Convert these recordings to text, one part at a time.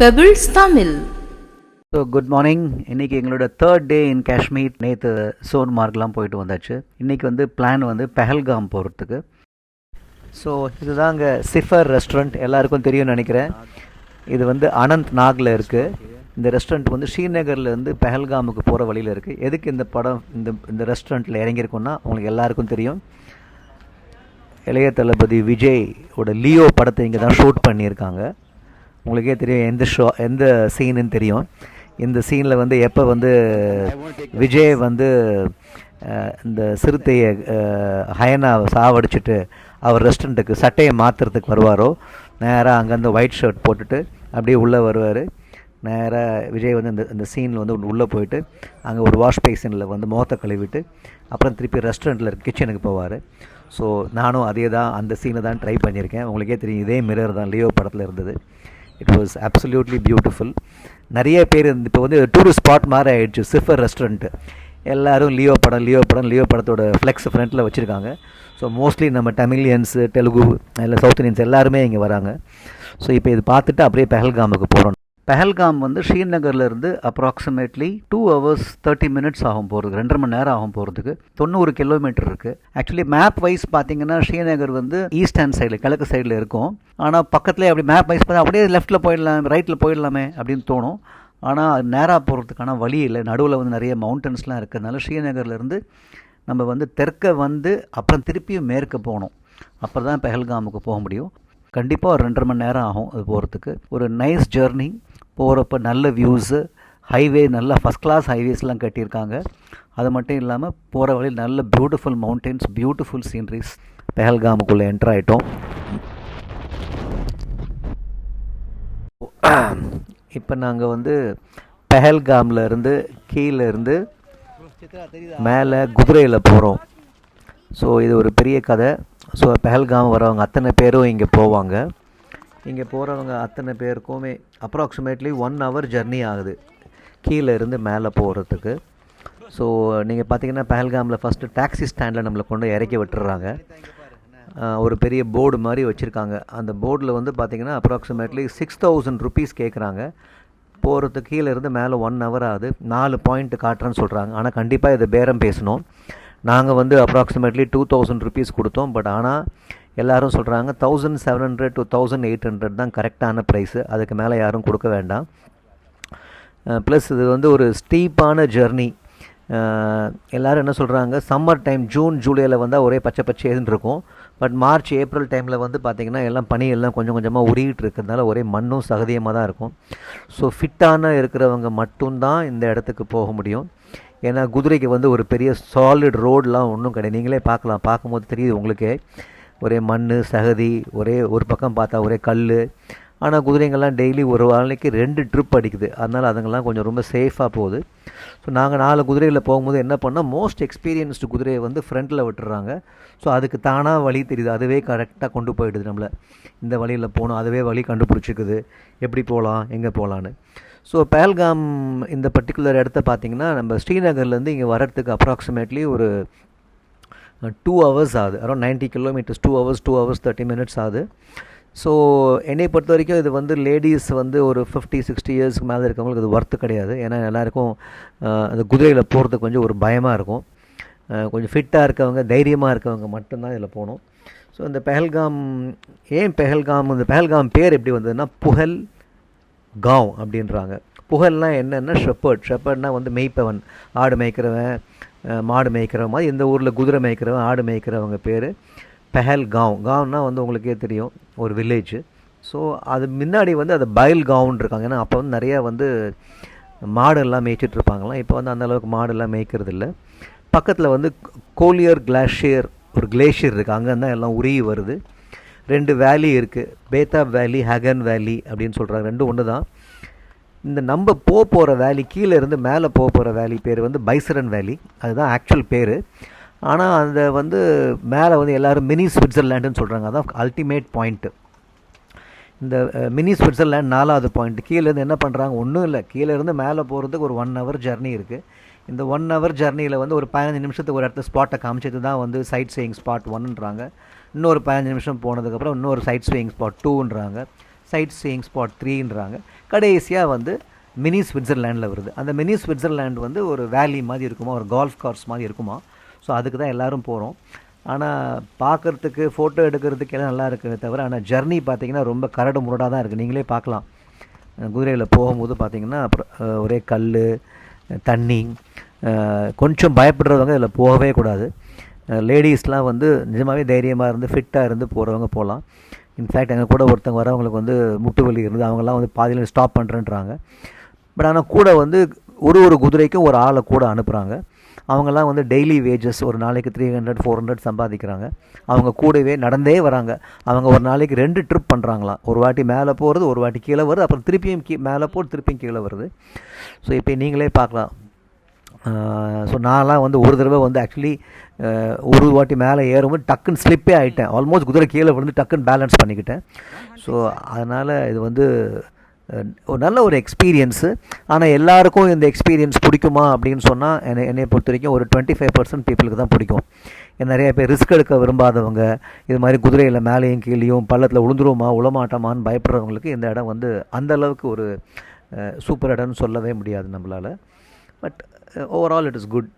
Pebbles Tamil so good morning இன்றைக்கி எங்களோட third day இன் காஷ்மீர் நேற்று சோன்மார்க்லாம் போயிட்டு வந்தாச்சு. இன்றைக்கி வந்து பிளான் வந்து பெஹல்காம் போகிறதுக்கு ஸோ இதுதாங்க சிஃபர் ரெஸ்டாரண்ட் எல்லாருக்கும் தெரியும்னு நினைக்கிறேன். இது வந்து அனந்த் நாகில் இருக்குது இந்த ரெஸ்டாரண்ட் வந்து ஸ்ரீநகர்லேருந்து பெஹல்காமுக்கு போகிற வழியில் இருக்குது எதுக்கு இந்த படம் இந்த இந்த ரெஸ்டாரண்ட்டில் இறங்கியிருக்கோன்னா உங்களுக்கு எல்லாருக்கும் தெரியும். இளைய தளபதி விஜய் ஓட லியோ படத்தை இங்கே தான் ஷூட் பண்ணியிருக்காங்க. உங்களுக்கே தெரியும் எந்த ஷோ எந்த சீனுன்னு தெரியும். இந்த சீனில் வந்து எப்போ வந்து விஜய் வந்து இந்த சிறுத்தையை ஹயனா சாவடிச்சுட்டு அவர் ரெஸ்டாரண்ட்டுக்கு சட்டையை மாற்றுறதுக்கு வருவாரோ நேராக அங்கேருந்து ஒயிட் ஷர்ட் போட்டுட்டு அப்படியே உள்ளே வருவார். நேராக விஜய் வந்து இந்த இந்த சீனில் வந்து உள்ளே போயிட்டு அங்கே ஒரு வாஷ் பேசினில் வந்து முகத்தை கழுவிட்டு அப்புறம் திருப்பி ரெஸ்டாரண்ட்டில் இருக்க கிச்சனுக்கு போவார். ஸோ நானும் அதே தான் அந்த சீனை தான் ட்ரை பண்ணியிருக்கேன். உங்களுக்கே தெரியும் இதே மிரர் தான் லியோ படத்தில் இருந்தது. இட் வாஸ் அப்சல்யூட்லி பியூட்டிஃபுல் நிறைய பேர் இந்த இப்போ வந்து டூரிஸ்ட் ஸ்பாட் மாதிரி ஆகிடுச்சு சிஃபர் ரெஸ்டாரண்ட்டு எல்லாரும் லியோ படம் லியோ படம் லியோ படத்தோட ஃப்ளெக்ஸ் ஃப்ரண்ட்டில் வச்சுருக்காங்க. ஸோ மோஸ்ட்லி நம்ம தமிழியன்ஸு தெலுங்கு இல்லை சவுத் இந்தியன்ஸ் எல்லாருமே இங்கே வராங்க. ஸோ இப்போ இது பார்த்துட்டு அப்படியே பெஹல்காமுக்கு போகிறோம் பெஹல்காம் வந்து ஸ்ரீநகர்லேருந்து approximately two hours thirty minutes ஆகும் போகிறதுக்கு ரெண்டரை மணி நேரம் ஆகும் போகிறதுக்கு தொண்ணூறு கிலோமீட்டர் இருக்குது ஆக்சுவலி மேப் வைஸ் பார்த்தீங்கன்னா ஸ்ரீநகர் வந்து ஈஸ்ட் ஹேண்ட் சைடில் கிழக்கு சைடில் இருக்கும். ஆனால் பக்கத்துலேயே அப்படி மேப் வைஸ் பார்த்தா அப்படியே லெஃப்ட்டில் போயிடலாம் ரைட்டில் போயிடலாமே அப்படின்னு தோணும். ஆனால் நேராக போகிறதுக்கான வழி இல்லை. நடுவில் வந்து நிறைய மவுண்டன்ஸ்லாம் இருக்கிறதுனால ஸ்ரீநகர்லேருந்து நம்ம வந்து தெற்க வந்து அப்புறம் திருப்பியும் மேற்க போகணும். அப்புறம் தான் பெஹல்காமுக்கு போக முடியும். கண்டிப்பாக ஒரு ரெண்டரை மணி நேரம் ஆகும் அது போகிறதுக்கு ஒரு நைஸ் ஜேர்னி போகிறப்ப நல்ல வியூஸு ஹைவே நல்ல ஃபஸ்ட் கிளாஸ் ஹைவேஸ்லாம் கட்டியிருக்காங்க. அது மட்டும் இல்லாமல் போகிற வழியில் நல்ல பியூட்டிஃபுல் மவுண்டெயின்ஸ் பியூட்டிஃபுல் சீனரிஸ் பெஹல்காமுக்குள்ளே என்டர் ஆகிட்டோம் இப்போ நாங்கள் வந்து பெஹல்காமில் இருந்து கீழே இருந்து மேலே குதிரையில் போகிறோம் ஸோ இது ஒரு பெரிய கதை. ஸோ பெஹல்காம் வரவங்க அத்தனை பேரும் இங்கே போவாங்க. இங்கே போகிறவங்க அத்தனை பேருக்குமே அப்ராக்சிமேட்லி ஒன் ஹவர் ஜர்னி ஆகுது. கீழே இருந்து மேலே போகிறதுக்கு. ஸோ நீங்கள் பார்த்தீங்கன்னா பெஹல்காமில் ஃபஸ்ட்டு டாக்ஸி ஸ்டாண்டில் நம்மளை கொண்டு இறக்கி விட்டுறாங்க. ஒரு பெரிய போர்டு மாதிரி வச்சுருக்காங்க. அந்த போர்டில் வந்து பார்த்திங்கன்னா அப்ராக்சிமேட்லி சிக்ஸ் தௌசண்ட் ருபீஸ் கேட்குறாங்க. போகிறதுக்கு கீழே இருந்து மேலே ஒன் ஹவர் ஆகுது. நாலு பாயிண்ட் காட்டுறேன்னு சொல்கிறாங்க ஆனால் கண்டிப்பாக இதை பேரம் பேசணும். நாங்கள் வந்து அப்ராக்சிமேட்லி டூ தௌசண்ட் ருபீஸ் கொடுத்தோம். பட் ஆனால் எல்லாரும் சொல்கிறாங்க thousand seven hundred to thousand eight hundred தான் கரெக்டான ப்ரைஸு அதுக்கு மேலே யாரும் கொடுக்க வேண்டாம். ப்ளஸ் இது வந்து ஒரு ஸ்டீப்பான ஜெர்னி எல்லோரும் என்ன சொல்கிறாங்க சம்மர் டைம் ஜூன் ஜூலையில் வந்தால் ஒரே பச்சை பச்சைன்னு இருக்கும். பட் மார்ச் ஏப்ரல் டைமில் வந்து பார்த்திங்கன்னா எல்லாம் பனி எல்லாம் கொஞ்சம் கொஞ்சமாக உருகிட்டு இருக்கிறதுனால ஒரே மண்ணும் சகதியமாக தான் இருக்கும். ஸோ ஃபிட்டான இருக்கிறவங்க மட்டும்தான் இந்த இடத்துக்கு போக முடியும். ஏன்னா குதிரைக்கு வந்து ஒரு பெரிய சாலிட் ரோடெலாம் ஒன்றும் கிடையாது. நீங்களே பார்க்கலாம். பார்க்கும்போது தெரியுது உங்களுக்கே. ஒரே மண் சகதி ஒரே ஒரு பக்கம் பார்த்தா ஒரே கல் ஆனால் குதிரைங்கள்லாம் டெய்லி ஒரு நாளைக்கு ரெண்டு ட்ரிப் அடிக்குது. அதனால் அதுங்கெல்லாம் கொஞ்சம் ரொம்ப சேஃபாக போகுது. ஸோ நாங்கள் நாலு குதிரையில் போகும்போது என்ன பண்ணால் மோஸ்ட் எக்ஸ்பீரியன்ஸ்டு குதிரையை வந்து ஃப்ரண்ட்டில் விட்டுறாங்க. ஸோ அதுக்கு தானாக வழி தெரியுது. அதுவே கரெக்டாக கொண்டு போயிடுது நம்மளை. இந்த வழியில் போகணும் அதுவே வழி கண்டுபிடிச்சிக்குது. எப்படி போகலாம் எங்கே போகலான்னு ஸோ பேல்காம் இந்த பர்டிகுலர் இடத்த பார்த்தீங்கன்னா நம்ம ஸ்ரீநகர்லேருந்து இங்கே வர்றதுக்கு அப்ராக்சிமேட்லி ஒரு Uh, டூ ஹவர்ஸ் ஆகுது. Around ninety kilometres two hours two hours thirty minutes ஆகுது. ஸோ என்னை பொறுத்த வரைக்கும் இது வந்து லேடிஸ் வந்து ஒரு ஃபிஃப்டி சிக்ஸ்டி இயர்ஸ்க்கு மேலே இருக்கவங்களுக்கு இது ஒர்த்து கிடையாது. ஏன்னா எல்லாருக்கும் uh, அந்த குதிரையில் போகிறதுக்கு கொஞ்சம் ஒரு பயமாக இருக்கும். Uh, கொஞ்சம் ஃபிட்டாக இருக்கவங்க தைரியமாக இருக்கவங்க மட்டும்தான் இதில் போகணும். ஸோ இந்த பெஹல்காம் ஏன் பெஹல்காம் இந்த பெஹல்காம் பேர் எப்படி வந்ததுன்னா புகல் காவ் அப்படின்றாங்க. புகழ்லாம் என்னென்னா ஷெப்பர்ட் ஷெப்பர்ட்னா வந்து மேய்ப்பவன். ஆடு மேய்க்கிறவன் மாடு மேய்க்கிறவன் மாதிரி எந்த ஊரில் குதிரை மேய்க்கிறவன் ஆடு மேய்க்கிறவங்க பேர் பெஹல் காவ் காவ்னா வந்து உங்களுக்கே தெரியும் ஒரு வில்லேஜ் ஸோ அது முன்னாடி வந்து அது பைல் காவ்னு இருக்காங்க. ஏன்னா அப்போ வந்து நிறையா வந்து மாடெல்லாம் மேய்ச்சிட்டு இருப்பாங்களாம். இப்போ வந்து அந்த அளவுக்கு மாடெல்லாம் மேய்க்கிறது இல்லை பக்கத்தில் வந்து கோலியர் கிளாஷியர் ஒரு கிளேஷியர் இருக்குது அங்கே தான் எல்லாம் உருகி வருது. ரெண்டு வேலி இருக்குது பேத்தாப் வேலி ஹகன் வேலி அப்படின்னு சொல்கிறாங்க ரெண்டும் ஒன்று தான் இந்த நம்ம போக போகிற வேலி கீழே இருந்து மேலே போக போகிற வேலி பேர் வந்து பைசரன் வேலி அதுதான் ஆக்சுவல் பேர். ஆனால் அந்த வந்து மேலே வந்து எல்லோரும் மினி ஸ்விட்சர்லேண்டுன்னு சொல்கிறாங்க அதான் அல்டிமேட் பாயிண்ட்டு இந்த மினி ஸ்விட்சர்லேண்ட் நாலாவது பாயிண்ட் கீழேருந்து என்ன பண்ணுறாங்க ஒன்றும் இல்லை. கீழேருந்து மேலே போகிறதுக்கு ஒரு ஒன் ஹவர் ஜர்னி இருக்குது இந்த ஒன் ஹவர் ஜர்னியில் வந்து ஒரு பதினஞ்சு நிமிஷத்துக்கு ஒரு இடத்துல ஸ்பாட்டை காமிச்சது தான் வந்து சைட் சேயிங் ஸ்பாட் ஒன்னுன்றாங்க இன்னொரு பதினஞ்சு நிமிஷம் போனதுக்கப்புறம் இன்னொரு சைட் ஸ்விங் ஸ்பாட் டூன்றாங்க சைட் சீயிங் ஸ்பாட் த்ரீன்றாங்க. கடைசியாக வந்து மினி ஸ்விட்சர்லேண்டில் வருது. அந்த மினி ஸ்விட்சர்லேண்ட் வந்து ஒரு வேலி மாதிரி இருக்குமா? ஒரு கால்ஃப் கார்ஸ் மாதிரி இருக்குமா? ஸோ அதுக்கு தான் எல்லோரும் போகிறோம் ஆனால் பார்க்குறதுக்கு ஃபோட்டோ எடுக்கிறதுக்கு எல்லாம் நல்லா இருக்குது தவிர ஆனால் ஜர்னி பார்த்தீங்கன்னா ரொம்ப கரடு முரடாக தான் இருக்குது நீங்களே பார்க்கலாம் குதிரையில் போகும்போது பார்த்தீங்கன்னா அப்புறம் ஒரே கல் தண்ணி கொஞ்சம் பயப்படுறவங்க இதில் போகவே கூடாது. லேடிஸ்லாம் வந்து நிஜமாகவே தைரியமாக இருந்து ஃபிட்டாக இருந்து போகிறவங்க போகலாம் இன்ஃபேக்ட் எங்கள் கூட ஒருத்தங்க வரவங்களுக்கு வந்து முட்டு வலி இருந்து அவங்கெல்லாம் வந்து பாதியில் ஸ்டாப் பண்ணுறேன்றாங்க பட் ஆனால் கூட வந்து ஒரு ஒரு குதிரைக்கும் ஒரு ஆளை கூட அனுப்புகிறாங்க அவங்கெல்லாம் வந்து டெய்லி வேஜஸ் ஒரு நாளைக்கு த்ரீ ஹண்ட்ரட் ஃபோர் ஹண்ட்ரட் சம்பாதிக்கிறாங்க. அவங்க கூடவே நடந்தே வராங்க. அவங்க ஒரு நாளைக்கு ரெண்டு ட்ரிப் பண்ணுறாங்களாம் ஒரு வாட்டி மேலே போகிறது ஒரு வாட்டி கீழே வருது அப்புறம் திருப்பியும் கீ மேலே போட்டு திருப்பியும் கீழே வருது ஸோ இப்போ நீங்களே பார்க்கலாம். ஸோ நான்லாம் வந்து ஒரு தடவை வந்து ஆக்சுவலி ஒரு வாட்டி மேலே ஏறும்போது டக்குன்னு ஸ்லிப்பே ஆகிட்டேன் ஆல்மோஸ்ட் குதிரை கீழே விழுந்து டக்குன்னு பேலன்ஸ் பண்ணிக்கிட்டேன். ஸோ அதனால் இது வந்து ஒரு நல்ல ஒரு எக்ஸ்பீரியன்ஸு ஆனால் எல்லாருக்கும் இந்த எக்ஸ்பீரியன்ஸ் பிடிக்குமா அப்படின்னு சொன்னால் என்னை என்னை பொறுத்த வரைக்கும் ஒரு டுவெண்ட்டி ஃபைவ் பர்சன்ட் பீப்புளுக்கு தான் பிடிக்கும். நிறைய பேர் ரிஸ்க் எடுக்க விரும்பாதவங்க இது மாதிரி குதிரையில் மேலேயும் கீழேயும் பள்ளத்தில் உளுந்துருவோமா உளமாட்டமான்னு பயப்படுறவங்களுக்கு இந்த இடம் வந்து அந்த அளவுக்கு ஒரு சூப்பர் இடம்னு சொல்லவே முடியாது நம்மளால். But overall it is good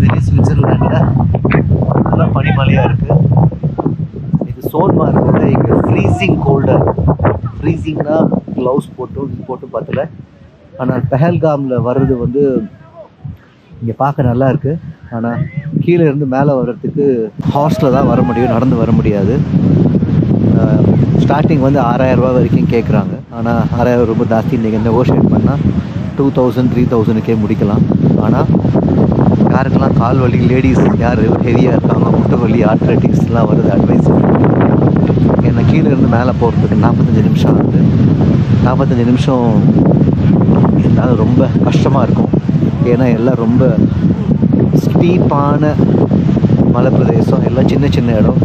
very சுவிட்சர்லாண்டில் நல்லா பனிமலையாக இருக்குது இது சோன்மா வந்து இங்கே ஃப்ரீசிங் கோல்டாக ஃப்ரீசிங்னா க்ளவுஸ் போட்டு இது போட்டு பார்த்தல ஆனால் பெஹல்காமில் வர்றது வந்து இங்கே பார்க்க நல்லா இருக்குது ஆனால் கீழே இருந்து மேலே வர்றதுக்கு ஹார்ஸில் தான் வர முடியும். நடந்து வர முடியாது. ஸ்டார்டிங் வந்து ஆறாயிரரூபா வரைக்கும் கேட்குறாங்க ஆனால் ஆறாயிரம் ரொம்ப ஜாஸ்தி. நீங்கள் நெகோஷியேட் பண்ணால் டூ தௌசண்ட் த்ரீ தௌசண்ட்க்கே முடிக்கலாம். ஆனால் யாருக்கெல்லாம் கால் வலி லேடிஸ் யார் ஹெவியாக இருக்காங்க முட்டு வலி ஆர்த்ரைட்டிக்ஸ்லாம் வருது அட்வைஸ் என்னை கீழே இருந்து மேலே போகிறதுக்கு நாற்பத்தஞ்சு நிமிஷம் ஆகுது. நாற்பத்தஞ்சு நிமிஷம் என்னால் ரொம்ப கஷ்டமாக இருக்கும். ஏன்னா எல்லாம் ரொம்ப ஸ்டீப்பான மலை பிரதேசம் எல்லாம் சின்ன சின்ன இடம்.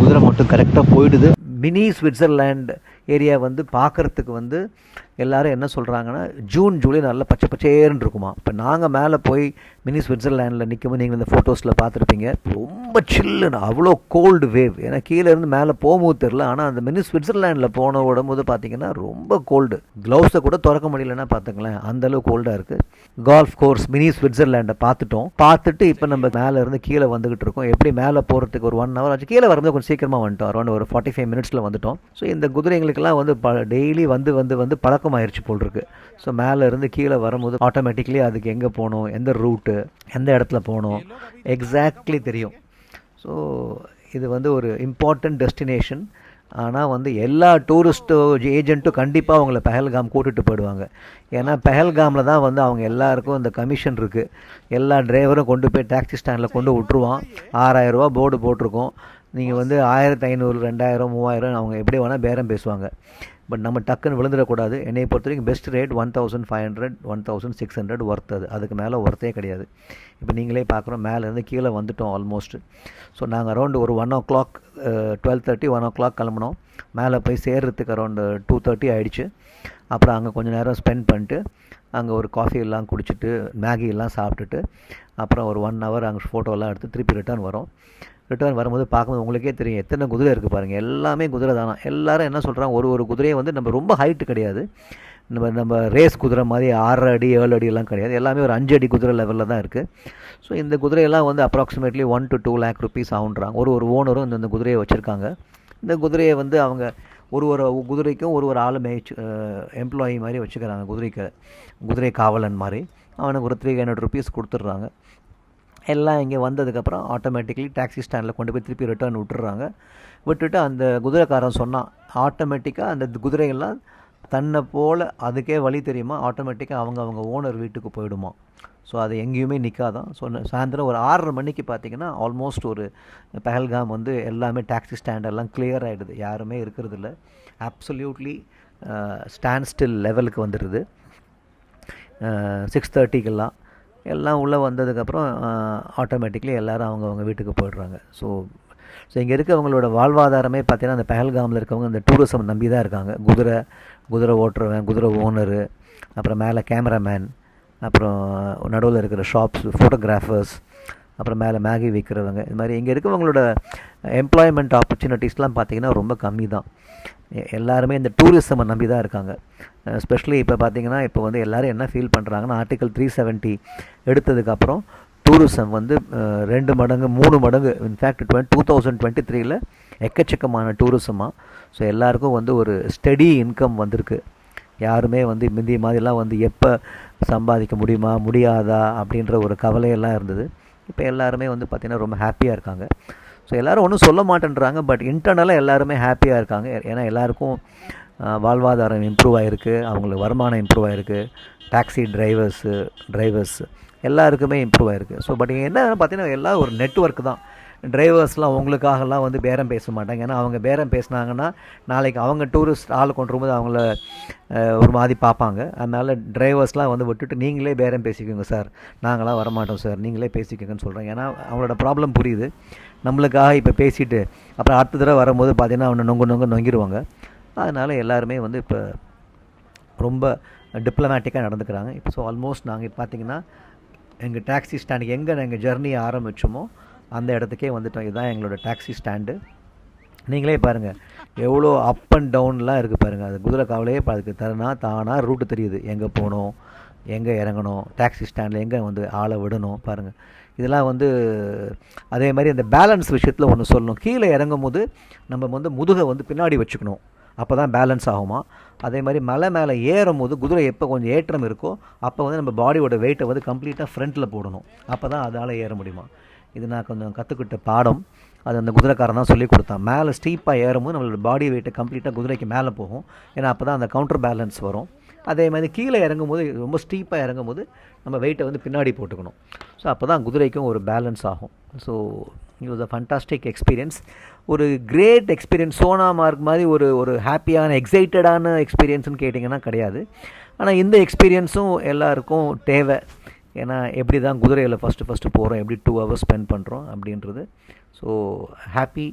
குதிரை மட்டும் கரெக்டாக போயிடுது. மினி ஸ்விட்சர்லேண்ட் ஏரியா வந்து பார்க்குறதுக்கு வந்து எல்லோரும் என்ன சொல்கிறாங்கன்னா ஜூன் ஜூலை நல்லா பச்சை பச்சேர்னு இருக்குமா. இப்போ நாங்கள் மேலே போய் மினி ஸ்விட்சர்லேண்டில் நிற்கும்போது நீங்கள் இந்த ஃபோட்டோஸில் பார்த்துருப்பீங்க. ரொம்ப சில்லுன்னு அவ்வளோ கோல்டு வேவ் ஏன்னா கீழே இருந்து மேலே போகும்போது தெரில ஆனால் அந்த மினி ஸ்விட்சர்லேண்டில் போன விடும்போது பார்த்தீங்கன்னா ரொம்ப கோல்டு க்ளவுஸை கூட திறக்க முடியலன்னா பார்த்துங்களேன் அந்தளவு கோல்டாக இருக்குது கால்ஃப் கோர்ஸ் மினி ஸ்விட்சர்லேண்டை பார்த்துட்டோம். பார்த்துட்டு இப்போ நம்ம மேலே இருந்து கீழே வந்துகிட்டு இருக்கோம். எப்படி மேலே போகிறதுக்கு ஒரு ஒன் ஹவர் ஆச்சு. கீழே வரும்போது கொஞ்சம் சீக்கிரமாக வந்துட்டோம். அரௌண்ட் ஒரு ஃபார்ட்டி ஃபைவ் மினிட்ஸில் வந்துட்டோம். ஸோ இந்த இதுக்கெல்லாம் வந்து ப டெய்லி வந்து வந்து வந்து பழக்கமாயிருச்சு போல் இருக்கு ஸோ மேலேருந்து கீழே வரும்போது ஆட்டோமேட்டிக்லி அதுக்கு எங்கே போகணும் எந்த ரூட்டு எந்த இடத்துல போகணும் எக்ஸாக்ட்லி தெரியும். ஸோ இது வந்து ஒரு இம்பார்ட்டண்ட் டெஸ்டினேஷன் ஆனால் வந்து எல்லா டூரிஸ்ட்டு ஏஜென்ட்டும் கண்டிப்பாக அவங்கள பெஹல்காம் கூட்டிகிட்டு போயிடுவாங்க. ஏன்னா பெஹல்காமில் தான் வந்து அவங்க எல்லாருக்கும் இந்த கமிஷன் இருக்குது எல்லா டிரைவரும் கொண்டு போய் டாக்ஸி ஸ்டாண்டில் கொண்டு விட்ருவான் ஆறாயிரரூபா போர்டு போட்டிருக்கோம். நீங்கள் வந்து ஆயிரத்தி ஐநூறு ரெண்டாயிரம் மூவாயிரம் அவங்க எப்படி வேணால் பேரம் பேசுவாங்க. பட் நம்ம டக்குன்னு விழுந்துடக்கூடாது என்னை பொறுத்த வரைக்கும் best rate one thousand five hundred one thousand six hundred worth அது. அதுக்கு மேலே ஒர்த்தே கிடையாது. இப்போ நீங்களே பார்க்குறோம் மேலேருந்து கீழே வந்துட்டோம் ஆல்மோஸ்ட் ஸோ நாங்கள் அரௌண்ட் ஒரு one o'clock twelve thirty one o'clock கிளம்புனோம். மேலே போய் சேர்றதுக்கு அரௌண்டு டூ தேர்ட்டி ஆகிடுச்சு அப்புறம் அங்கே கொஞ்சம் நேரம் ஸ்பெண்ட் பண்ணிட்டு அங்கே ஒரு காஃபி எல்லாம் குடிச்சிட்டு மேகி எல்லாம் சாப்பிட்டுட்டு அப்புறம் ஒரு ஒன் ஹவர் அங்கே ஃபோட்டோலாம் எடுத்து திருப்பி ரிட்டர்ன் வரும். ரிட்டர்ன் வரும்போது பார்க்கும்போது உங்களுக்கே தெரியும் எத்தனை குதிரை இருக்குது பாருங்கள் எல்லாமே குதிரை தானா? எல்லோரும் என்ன சொல்கிறாங்க ஒரு ஒரு குதிரையை வந்து நம்ம ரொம்ப ஹைட்டு கிடையாது. நம்ம நம்ம ரேஸ் குதிரை மாதிரி ஆறு அடி ஏழு அடியெல்லாம் கிடையாது. எல்லாமே ஒரு அஞ்சு அடி குதிரை லெவலில் தான் இருக்குது ஸோ இந்த குதிரையெல்லாம் வந்து approximately one to two lakh rupees ஆகுன்றாங்க. ஒரு ஒரு ஓனரும் இந்த குதிரையை வச்சுருக்காங்க. இந்த குதிரையை வந்து அவங்க ஒரு ஒரு குதிரைக்கும் ஒரு ஒரு ஆள் மேய்ச்சி எம்ப்ளாயி மாதிரி வச்சுக்கிறாங்க குதிரைக்கு குதிரை காவலன் மாதிரி. அவனுக்கு ஒரு த்ரீ ஹண்ட்ரட் ருபீஸ் கொடுத்துட்றாங்க. எல்லாம் இங்கே வந்ததுக்கப்புறம் ஆட்டோமேட்டிக்லி டாக்ஸி ஸ்டாண்டில் கொண்டு போய் திருப்பி ரிட்டர்ன் விட்டுறாங்க விட்டுட்டு அந்த குதிரைக்காரன் சொன்னான் ஆட்டோமேட்டிக்காக அந்த குதிரைகள்லாம் தன்னை போல் அதுக்கே வழி தெரியுமா? ஆட்டோமேட்டிக்காக அவங்க அவங்க ஓனர் வீட்டுக்கு போயிடுமா? ஸோ அது எங்கேயுமே நிற்காதான் ஸோ சாயந்தரம் ஒரு ஆறரை மணிக்கு பார்த்தீங்கன்னா ஆல்மோஸ்ட் ஒரு பெஹல்காம் வந்து எல்லாமே டாக்ஸி ஸ்டாண்டெல்லாம் கிளியர் ஆகிடுது யாருமே இருக்கிறது இல்லை அப்சல்யூட்லி ஸ்டாண்ட் ஸ்டில் லெவலுக்கு வந்துடுது சிக்ஸ் தேர்ட்டிக்கெல்லாம் எல்லாம் உள்ளே வந்ததுக்கப்புறம் ஆட்டோமேட்டிக்லி எல்லோரும் அவங்கவுங்க வீட்டுக்கு போயிடுறாங்க. ஸோ ஸோ இங்கே இருக்கவங்களோட வாழ்வாதாரமே பார்த்திங்கன்னா அந்த பெஹல்காமில் இருக்கவங்க இந்த டூரிசம் நம்பி தான் இருக்காங்க. குதிரை குதிரை ஓட்டுறவன் குதிரை ஓனரு அப்புறம் மேலே கேமராமேன் அப்புறம் நடுவில் இருக்கிற ஷாப்ஸ் ஃபோட்டோகிராஃபர்ஸ் அப்புறம் மேலே மேகி விற்கிறவங்க இது மாதிரி இங்கே இருக்கவங்களோட எம்ப்ளாய்மெண்ட் ஆப்பர்ச்சுனிட்டிஸ்லாம் பார்த்திங்கன்னா ரொம்ப கம்மி தான் எல்லாருமே இந்த டூரிசமை நம்பி தான் இருக்காங்க. ஸ்பெஷலி இப்போ பார்த்தீங்கன்னா இப்போ வந்து எல்லாரும் என்ன ஃபீல் பண்ணுறாங்கன்னா ஆர்டிகல் த்ரீ செவன்ட்டி எடுத்ததுக்கப்புறம் டூரிசம் வந்து ரெண்டு மடங்கு மூணு மடங்கு in fact twenty two thousand twenty த்ரீல எக்கச்சக்கமான டூரிசமாக ஸோ எல்லாருக்கும் வந்து ஒரு ஸ்டெடி இன்கம் வந்திருக்கு. யாருமே வந்து முந்தைய மாதிரிலாம் வந்து எப்போ சம்பாதிக்க முடியுமா முடியாதா அப்படின்ற ஒரு கவலையெல்லாம் இருந்தது. இப்போ எல்லாருமே வந்து பார்த்திங்கன்னா ரொம்ப ஹாப்பியாக இருக்காங்க. ஸோ எல்லோரும் ஒன்றும் சொல்ல மாட்டேன்றாங்க பட் இன்டர்னலாக எல்லாருமே ஹாப்பியாக இருக்காங்க. ஏன்னா எல்லாருக்கும் வாழ்வாதாரம் இம்ப்ரூவ் ஆகிருக்கு அவங்களுக்கு வருமானம் இம்ப்ரூவ் ஆகிருக்கு டாக்ஸி டிரைவர்ஸு டிரைவர்ஸ் எல்லாருக்குமே இம்ப்ரூவ் ஆகிருக்கு ஸோ பட் என்ன பார்த்தீங்கன்னா எல்லாம் ஒரு நெட்ஒர்க் தான். டிரைவர்ஸ்லாம் உங்களுக்காகலாம் வந்து பேரம் பேச மாட்டாங்க. ஏன்னா அவங்க பேரம் பேசுனாங்கன்னா நாளைக்கு அவங்க டூரிஸ்ட் ஆள் கொண்டு வரும்போது அவங்கள ஒரு மாதிரி பார்ப்பாங்க. அதனால் டிரைவர்ஸ்லாம் வந்து விட்டுட்டு நீங்களே பேரம் பேசிக்கோங்க சார் நாங்களாம் வரமாட்டோம் சார் நீங்களே பேசிக்கோங்கன்னு சொல்கிறேன் ஏன்னா அவங்களோட ப்ராப்ளம் புரியுது. நம்மளுக்காக இப்போ பேசிட்டு அப்புறம் அடுத்த தடவை வரும்போது பார்த்திங்கன்னா அவனை நொங்கு நொங்கு நொங்கிடுவாங்க அதனால் எல்லாருமே வந்து இப்போ ரொம்ப டிப்ளமேட்டிக்காக நடந்துக்கிறாங்க. இப்போ ஸோ ஆல்மோஸ்ட் நாங்கள் பார்த்தீங்கன்னா எங்கள் டாக்ஸி ஸ்டாண்டுக்கு எங்கே நாங்கள் ஜெர்னியை ஆரம்பிச்சோமோ அந்த இடத்துக்கே வந்துட்டோம். இதுதான் எங்களோட டாக்ஸி ஸ்டாண்டு. நீங்களே பாருங்கள் எவ்வளோ அப் அண்ட் டவுன்லாம் இருக்குது பாருங்கள் அது குதிரை காவலையே இப்போ அதுக்கு தரனா தானாக ரூட்டு தெரியுது. எங்கே போகணும் எங்கே இறங்கணும் டாக்ஸி ஸ்டாண்டில் எங்கே வந்து ஆளை விடணும் பாருங்கள் இதெல்லாம் வந்து அதே மாதிரி அந்த பேலன்ஸ் விஷயத்தில் ஒன்று சொல்லணும். கீழே இறங்கும் போது நம்ம வந்து முதுகை வந்து பின்னாடி வச்சுக்கணும். அப்போ தான் பேலன்ஸ் ஆகுமா? அதே மாதிரி மலை மேலே ஏறும் போது குதிரை எப்போ கொஞ்சம் ஏற்றம் இருக்கோ அப்போ வந்து நம்ம பாடியோட வெயிட்டை வந்து கம்ப்ளீட்டாக ஃப்ரண்ட்டில் போடணும். அப்போ தான் அதால் ஏற முடியுமா? இது நான் கொஞ்சம் கற்றுக்கிட்ட பாடம். அது அந்த குதிரைக்காரன் தான் சொல்லி கொடுத்தான். மேலே ஸ்டீப்பாக ஏறும்போது நம்மளோட பாடி வெயிட்டை கம்ப்ளீட்டாக குதிரைக்கு மேலே போகும். ஏன்னா அப்போ தான் அந்த கவுண்டர் பேலன்ஸ் வரும். அதே மாதிரி கீழே இறங்கும் போது ரொம்ப ஸ்டீப்பாக இறங்கும் போது நம்ம வெயிட்டை வந்து பின்னாடி போட்டுக்கணும். ஸோ அப்போ தான் குதிரைக்கும் ஒரு பேலன்ஸ் ஆகும். So it was a fantastic experience ஒரு கிரேட் எக்ஸ்பீரியன்ஸ் சோனா மார்க் மாதிரி ஒரு ஒரு ஹாப்பியான எக்ஸைட்டடான எக்ஸ்பீரியன்ஸ்னு கேட்டிங்கன்னா கிடையாது. ஆனால் இந்த எக்ஸ்பீரியன்ஸும் எல்லாருக்கும் தேவை. ஏன்னா எப்படி தான் குதிரையில் ஃபஸ்ட்டு ஃபஸ்ட்டு போகிறோம் எப்படி டூ ஹவர்ஸ் ஸ்பெண்ட் பண்ணுறோம் அப்படின்றது. ஸோ ஹாப்பி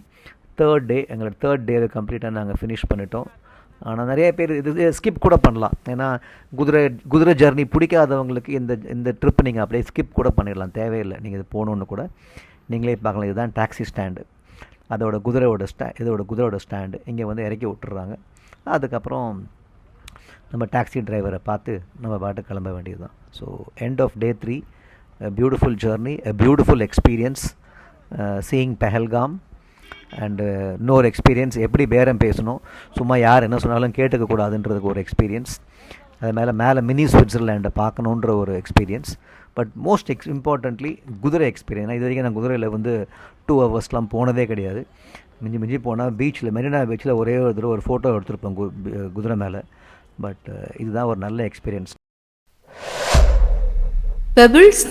தேர்ட் டே எங்களோட தேர்ட் டேவை கம்ப்ளீட்டாக நாங்கள் ஃபினிஷ் பண்ணிட்டோம். ஆனால் நிறைய பேர் இது ஸ்கிப் கூட பண்ணலாம். ஏன்னா குதிரை குதிரை ஜர்னி பிடிக்காதவங்களுக்கு இந்த இந்த ட்ரிப் நீங்கள் அப்படியே ஸ்கிப் கூட பண்ணிடலாம். தேவையில்லை. நீங்கள் இது போகணுன்னு கூட. நீங்களே பார்க்கலாம். இதுதான் டாக்ஸி ஸ்டாண்டு அதோட குதிரையோட ஸ்டா இதோட குதிரையோட ஸ்டாண்டு இங்கே வந்து இறக்கி விட்டுறாங்க. அதுக்கப்புறம் நம்ம டாக்ஸி டிரைவரை பார்த்து நம்ம பாட்டு கிளம்ப வேண்டியது தான் so end of day three beautiful journey a beautiful experience seeing Pahalgam and இன்னொரு எக்ஸ்பீரியன்ஸ் எப்படி பேரம் பேசணும்? சும்மா யார் என்ன சொன்னாலும் கேட்டுக்க கூடாதுன்றதுக்கு ஒரு எக்ஸ்பீரியன்ஸ் அது மேலே மேலே மினி சுவிட்சர்லேண்டை பார்க்கணுன்ற ஒரு experience but most ex importantly குதிரை எக்ஸ்பீரியன்ஸ் இது வரைக்கும் நான் குதிரையில் வந்து டூ ஹவர்ஸ்லாம் போனதே கிடையாது. மிஞ்சி மிஞ்சி போனால் பீச்சில் மெரினா பீச்சில் ஒரே ஒரு தடவை ஒரு ஃபோட்டோ எடுத்துருப்போம் கு குதிரை மேலே. பட் இதுதான் ஒரு நல்ல எக்ஸ்பீரியன்ஸ் Pebbles